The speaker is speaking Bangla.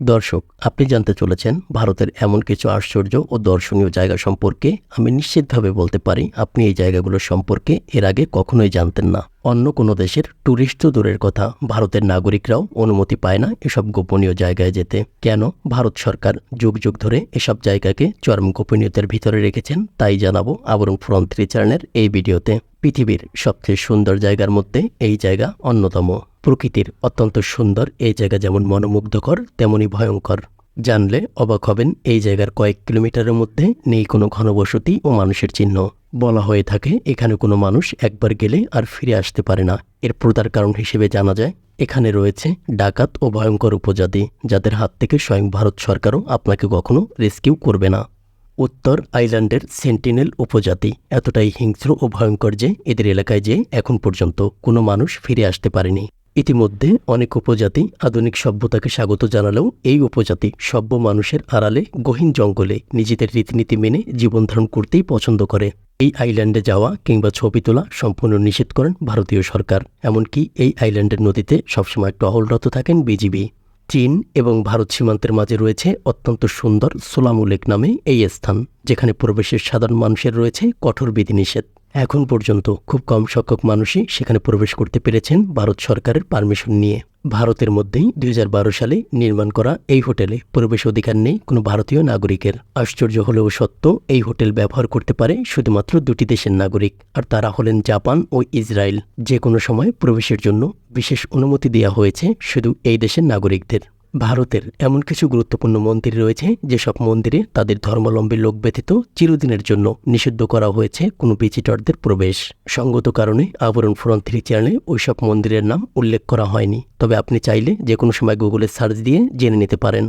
দর্শক, আপনি জানতে চলেছেন ভারতের এমন কিছু আশ্চর্য ও দর্শনীয় জায়গা সম্পর্কে। আমি নিশ্চিতভাবে বলতে পারি, আপনি এই জায়গাগুলো সম্পর্কে এর আগে কখনোই জানতেন না। অন্য কোনো দেশের ট্যুরিস্ট তো দূরের কথা, ভারতের নাগরিকরাও অনুমতি পায় না এসব গোপনীয় জায়গায় যেতে। কেন? ভারত সরকার যুগ যুগ ধরে এসব জায়গাকে চরম গোপনীয়তার ভিতরে রেখেছেন, তাই জানাব আবরণ ফ্রন্ট ত্রিচারণের এই ভিডিওতে। পৃথিবীর সবচেয়ে সুন্দর জায়গার মধ্যে এই জায়গা অন্যতম। প্রকৃতির অত্যন্ত সুন্দর এই জায়গা যেমন মনোমুগ্ধকর তেমনই ভয়ঙ্কর। জানলে অবাক হবেন, এই জায়গার কয়েক কিলোমিটারের মধ্যে নেই কোনো ঘনবসতি ও মানুষের চিহ্ন। বলা হয়ে থাকে, এখানে কোনো মানুষ একবার গেলে আর ফিরে আসতে পারে না। এর প্রধান কারণ হিসেবে জানা যায়, এখানে রয়েছে ডাকাত ও ভয়ঙ্কর উপজাতি, যাদের হাত থেকে স্বয়ং ভারত সরকারও আপনাকে কখনো রেস্কিউ করবে না। উত্তর আইল্যান্ডের সেন্টিনেল উপজাতি, এতটাই হিংস্র ও ভয়ঙ্কর যে এদের এলাকায় যে এখন পর্যন্ত কোনো মানুষ ফিরে আসতে পারেনি। ইতিমধ্যে অনেক উপজাতি আধুনিক সভ্যতাকে স্বাগত জানালেও এই উপজাতি সভ্য মানুষের আড়ালে গহীন জঙ্গলে নিজেদের রীতিনীতি মেনে জীবনধারণ করতেই পছন্দ করে। এই আইল্যান্ডে যাওয়া কিংবা ছবি তোলা সম্পূর্ণ নিষেধ করেন ভারতীয় সরকার, এমনকি এই আইল্যান্ডের নদীতে সবসময় টহলরত থাকেন বিজিবি। চীন এবং ভারত সীমান্তের মাঝে রয়েছে অত্যন্ত সুন্দর সোলামু লেক নামে এই স্থান, যেখানে প্রবেশের সাধারণ মানুষের রয়েছে কঠোর বিধিনিষেধ। এখন পর্যন্ত খুব কম সংখ্যক মানুষই সেখানে প্রবেশ করতে পেরেছেন ভারত সরকারের পারমিশন নিয়ে। ভারতের মধ্যেই দু হাজার বারো সালে নির্মাণ করা এই হোটেলে প্রবেশ অধিকার নেই কোনো ভারতীয় নাগরিকের। আশ্চর্য হলেও সত্য, এই হোটেল ব্যবহার করতে পারে শুধুমাত্র দুটি দেশের নাগরিক, আর তারা হলেন জাপান ও ইসরায়েল। যে কোনো সময় প্রবেশের জন্য বিশেষ অনুমতি দেওয়া হয়েছে শুধু এই দেশের নাগরিকদের। ভারতের এমন কিছু গুরুত্বপূর্ণ মন্দির রয়েছে, যেসব মন্দিরে তাদের ধর্মাবলম্বী লোক ব্যতীত চিরদিনের জন্য নিষিদ্ধ করা হয়েছে কোনো ভিজিটরদের প্রবেশ। সঙ্গত কারণে আবরণ ফ্রন্ট থ্রি চ্যানেলে ওইসব মন্দিরের নাম উল্লেখ করা হয়নি। তবে আপনি চাইলে যে কোনো সময় গুগলে সার্চ দিয়ে জেনে নিতে পারেন।